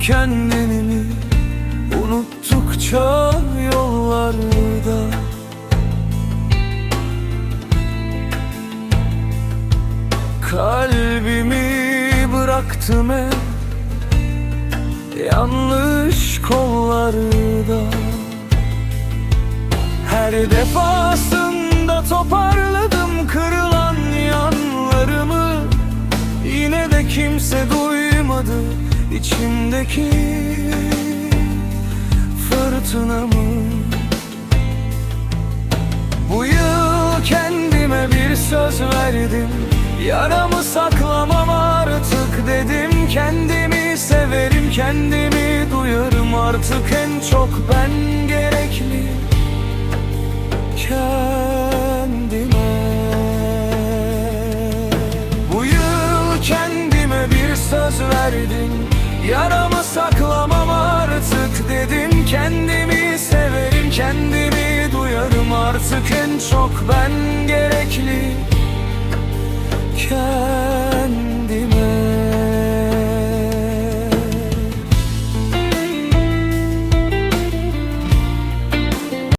kendini Unuttukça yollarda. Kalbimi bıraktım hep Yanlış kollarda. Her defasında toparladım kırılan yanlarımı. Yine de kimse duymadı içimdeki fırtınamı. Bu yıl kendime bir söz verdim. Yaramı saklamam artık dedim. Kendimi severim kendimi duyarım. Artık en çok ben gerekli Kendime. Bu yıl kendime bir söz verdim Yaramı saklamam artık dedim Kendimi severim kendimi duyarım artık en çok ben